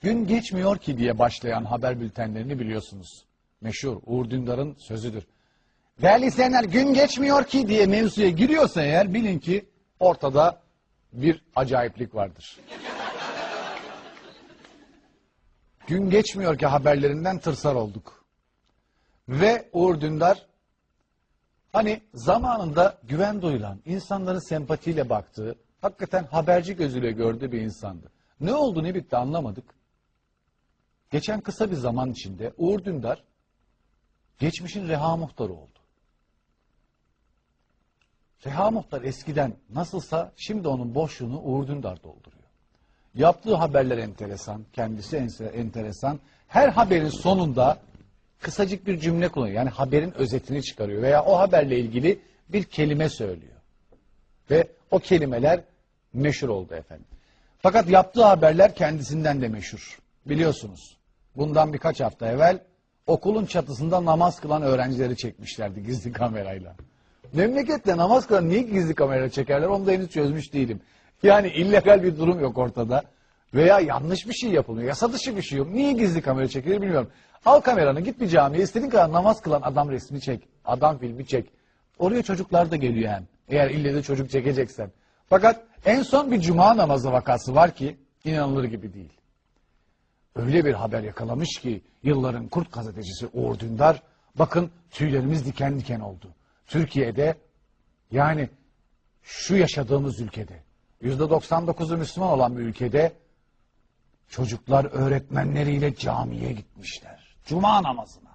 Gün geçmiyor ki diye başlayan haber bültenlerini biliyorsunuz. Meşhur Uğur Dündar'ın sözüdür. Değerli izleyenler gün geçmiyor ki diye mevzuya giriyorsa eğer bilin ki ortada bir acayiplik vardır. gün geçmiyor ki haberlerinden tırsar olduk. Ve Uğur Dündar hani zamanında güven duyulan, insanların sempatiyle baktığı, hakikaten haberci gözüyle gördüğü bir insandı. Ne oldu ne bitti anlamadık. Geçen kısa bir zaman içinde Uğur Dündar geçmişin reha muhtarı oldu. Reha muhtar eskiden nasılsa şimdi onun boşluğunu Uğur Dündar dolduruyor. Yaptığı haberler enteresan, kendisi enteresan. Her haberin sonunda kısacık bir cümle kullanıyor. Yani haberin özetini çıkarıyor veya o haberle ilgili bir kelime söylüyor. Ve o kelimeler meşhur oldu efendim. Fakat yaptığı haberler kendisinden de meşhur. Biliyorsunuz. Bundan birkaç hafta evvel okulun çatısında namaz kılan öğrencileri çekmişlerdi gizli kamerayla. Memlekette namaz kılan niye gizli kamerayla çekerler onu da henüz çözmüş değilim. Yani illegal bir durum yok ortada. Veya yanlış bir şey yapılıyor. Yasa dışı bir şey yok. Niye gizli kamera çekilir bilmiyorum. Al kameranı git bir camiye istediğin kadar namaz kılan adam resmi çek. Adam filmi çek. Oraya çocuklar da geliyor hem. Eğer ille de çocuk çekeceksen. Fakat en son bir cuma namazı vakası var ki inanılır gibi değil. Öyle bir haber yakalamış ki yılların kurt gazetecisi Uğur Dündar bakın tüylerimiz diken diken oldu. Türkiye'de yani şu yaşadığımız ülkede yüzde 99'u Müslüman olan bir ülkede çocuklar öğretmenleriyle camiye gitmişler. Cuma namazına.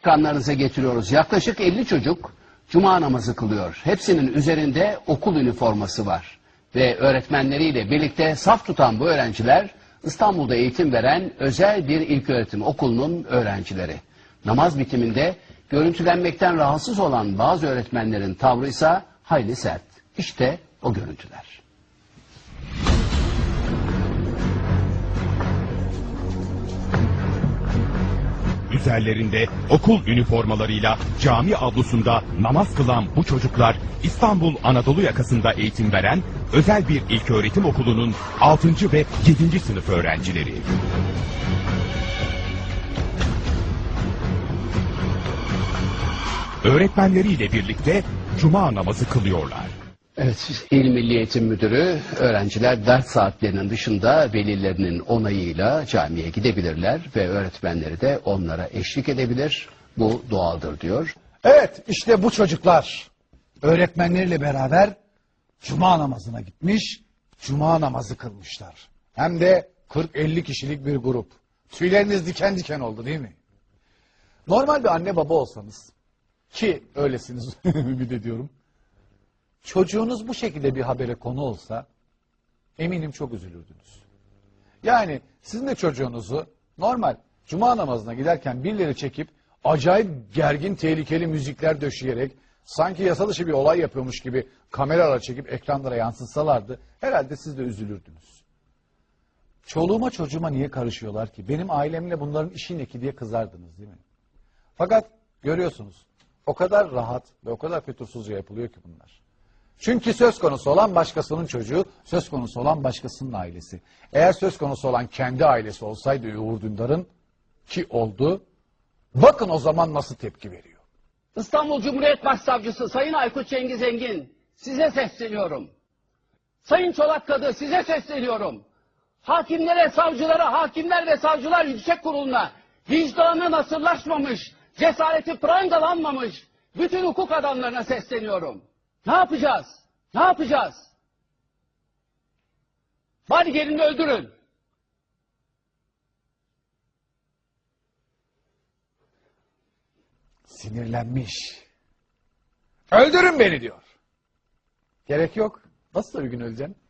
ekranlarınıza getiriyoruz. Yaklaşık 50 çocuk cuma namazı kılıyor. Hepsinin üzerinde okul üniforması var. Ve öğretmenleriyle birlikte saf tutan bu öğrenciler İstanbul'da eğitim veren özel bir ilköğretim okulunun öğrencileri. Namaz bitiminde görüntülenmekten rahatsız olan bazı öğretmenlerin tavrı ise hayli sert. İşte o görüntüler. Üzerlerinde okul üniformalarıyla cami avlusunda namaz kılan bu çocuklar İstanbul Anadolu yakasında eğitim veren özel bir ilköğretim okulunun 6. ve 7. sınıf öğrencileri. Öğretmenleriyle birlikte cuma namazı kılıyorlar. Evet, İl Milli Eğitim Müdürü öğrenciler ders saatlerinin dışında velilerinin onayıyla camiye gidebilirler ve öğretmenleri de onlara eşlik edebilir. Bu doğaldır diyor. Evet işte bu çocuklar öğretmenleriyle beraber cuma namazına gitmiş, cuma namazı kılmışlar. Hem de 40-50 kişilik bir grup. Tüyleriniz diken diken oldu değil mi? Normal bir anne baba olsanız ki öylesiniz ümit ediyorum. Çocuğunuz bu şekilde bir habere konu olsa eminim çok üzülürdünüz. Yani sizin de çocuğunuzu normal cuma namazına giderken birileri çekip acayip gergin tehlikeli müzikler döşeyerek sanki yasa dışı bir olay yapıyormuş gibi kameralara çekip ekranlara yansıtsalardı herhalde siz de üzülürdünüz. Çoluğuma çocuğuma niye karışıyorlar ki? Benim ailemle bunların işi ne ki diye kızardınız değil mi? Fakat görüyorsunuz o kadar rahat ve o kadar fütursuzca yapılıyor ki bunlar. Çünkü söz konusu olan başkasının çocuğu, söz konusu olan başkasının ailesi. Eğer söz konusu olan kendi ailesi olsaydı Uğur Dündar'ın ki oldu, bakın o zaman nasıl tepki veriyor. İstanbul Cumhuriyet Başsavcısı Sayın Aykut Cengiz Engin size sesleniyorum. Sayın Çolak Kadı size sesleniyorum. Hakimlere, savcılara, hakimler ve savcılar yüksek kuruluna vicdanı nasırlaşmamış, cesareti prangalanmamış bütün hukuk adamlarına sesleniyorum. Ne yapacağız? Ne yapacağız? Bari gelin öldürün. Sinirlenmiş. Öldürün beni diyor. Gerek yok. Nasıl bir gün öleceksin?